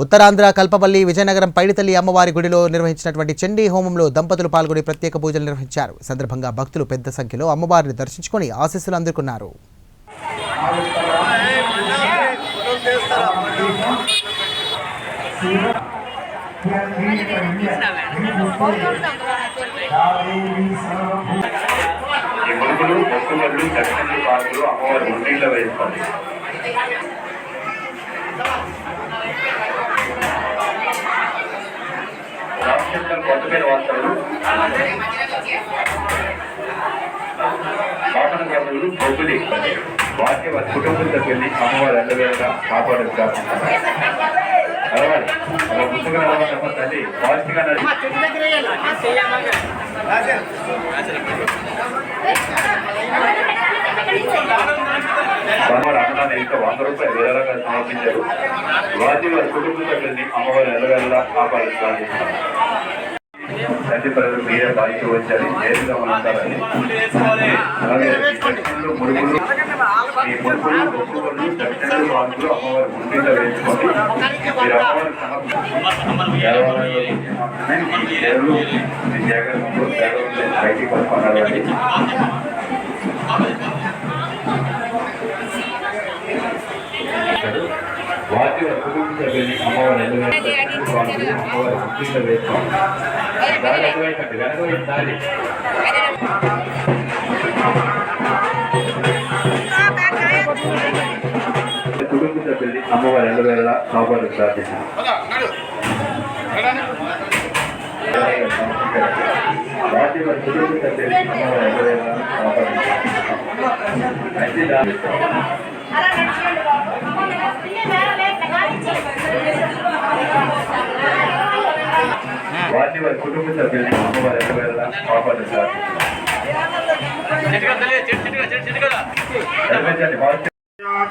ఉత్తరాంధ్ర కల్పపల్లి విజయనగరం పైడితల్లి అమ్మవారి గుడిలో నిర్వహించినటువంటి చండీ హోమంలో దంపతులు పాల్గొని ప్రత్యేక పూజలు నిర్వహించారు. ఈ సందర్భంగా భక్తులు పెద్ద సంఖ్యలో అమ్మవారిని దర్శించుకొని ఆశీస్సులు అందుకున్నారు. అమ్మవారి రామచంద్ర కొత్తపేట వాస్తవులు పాపన గర్భులు బొబ్బులి. వాక్య వారి కుటుంబంతో వెళ్ళి అమ్మవారి అందవేళగా కాపాడు అలవాడు అలా పుస్తకం అలవాటు తల్లి పాజిటివ్గా నడిచి అమ్మవారి ఇంకా వంద రూపాయలు విరాళంగా సమర్పించారు. వాటి వారి కుటుంబ సభ్యుల్ని అమ్మవారి ఎల్లవేళలా కాపాడాలని ప్రార్థిస్తున్నాం తండ్రి ప్రజలు మీరే బాధ్యత వచ్చారు నేరుగా ఉంటారని అలాగే మురుగులు ఈ మురుగులు మొక్కులు దక్షిణంలో వాకులు అమ్మవారి ముందుగా వేసుకోండి మీరు అమ్మవారి సమర్పణ దేవాలయంలో మాత్రమే జాగ్రత్తలు బయటికి పంపాలని. వాటి కుటుంబ సభ్యుల్ని అమ్మవారి అమ్మవారి ముందుగా వేసుకోండి దారి అటువైపు వెనక దారి కుటుంబ సభ్యుల్ని అమ్మవారి ఎల్లవేళ కాపాడు ప్రార్థిస్తున్నాం వాటి కుటుంబ సభ్యుల్ని అమ్మవారి ఎల్లవేళ కాపాడు అయితే దారి వాటి వారి కుటుంబ సభ్యుల్ని అమ్మవారి ఎల్లవేళ కాపాడు నడిపించండి వాటి తదమిదం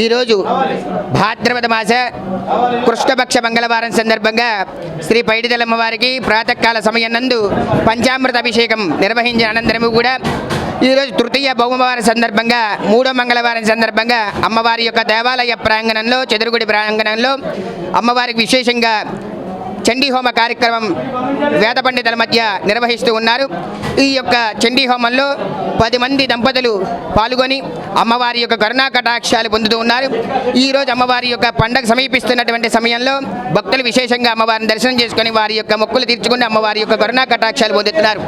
ఈరోజు భాద్రపద మాస కృష్ణపక్ష మంగళవారం సందర్భంగా శ్రీ పైడితలమ్మ వారికి ప్రాతకాల సమయం నందు పంచామృత అభిషేకం నిర్వహించిన అనంతరము కూడా ఈరోజు తృతీయ భౌమవారం సందర్భంగా మూడో మంగళవారం సందర్భంగా అమ్మవారి యొక్క దేవాలయ ప్రాంగణంలో చెదురుగుడి ప్రాంగణంలో అమ్మవారికి విశేషంగా చండీ హోమ కార్యక్రమం వేద పండితుల మధ్య నిర్వహిస్తూ ఉన్నారు. ఈ యొక్క చండీ హోమంలో పది మంది దంపతులు పాల్గొని అమ్మవారి యొక్క కరుణా కటాక్షాలు పొందుతూ ఉన్నారు. ఈ రోజు అమ్మవారి యొక్క పండగ సమీపిస్తున్నటువంటి సమయంలో భక్తులు విశేషంగా అమ్మవారిని దర్శనం చేసుకొని వారి యొక్క మొక్కులు తీర్చుకుని అమ్మవారి యొక్క కరుణా కటాక్షాలు పొందుతున్నారు.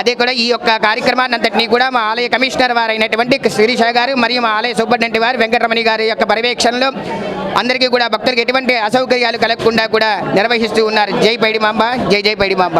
అదే కూడా ఈ యొక్క కార్యక్రమాన్ని అంతటినీ కూడా మా ఆలయ కమిషనర్ వారైనటువంటి శిరీష గారు మరియు మా ఆలయ సూపరింటెండెంట్ వారు వెంకటరమణి గారి యొక్క పర్యవేక్షణలో అందరికీ కూడా భక్తులకు ఎటువంటి అసౌకర్యాలు కలగకుండా కూడా నిర్వహిస్తూ ఉన్నారు. జై పైడి మాంబ జై జై పైడి మాంబ